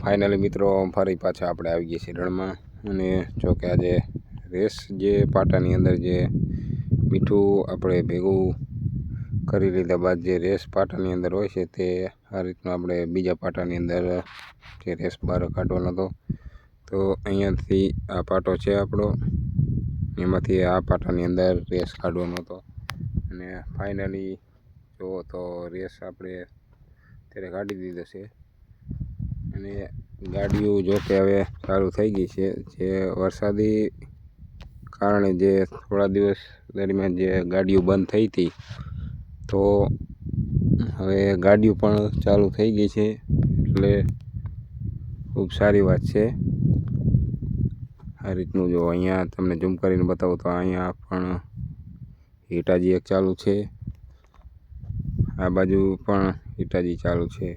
Finally મિત્રો ફરી પાછા આપણે આવી ગયા છીએ રણમાં. અને જો કે આજે રેસ જે પાટાની અંદર જે મીઠું આપણે ભેગું કરી લીધા બાદ જે રેસ પાટાની અંદર હોય છે તે આ રીતનું આપણે બીજા પાટાની અંદર જે રેસ બહાર કાઢવાનો હતો. તો અહીંયાથી આ પાટો છે આપણો. એમાંથી આ પાટાની અંદર રેસ કાઢવાનો હતો. અને ફાઇનલી જુઓ તો રેસ આપણે અત્યારે કાઢી દીધો છે. અને ગાડીઓ જો કે હવે ચાલુ થઈ ગઈ છે. જે વરસાદી કારણે જે થોડા દિવસ દરમિયાન જે ગાડીઓ બંધ થઈ હતી, તો હવે ગાડીઓ પણ ચાલુ થઈ ગઈ છે. એટલે ખૂબ સારી વાત છે. આ રીતનું જો અહીંયા તમને ઝૂમ કરીને બતાવું તો અહીંયા પણ હીટાજી એક ચાલુ છે. આ બાજુ પણ હીટાજી ચાલુ છે.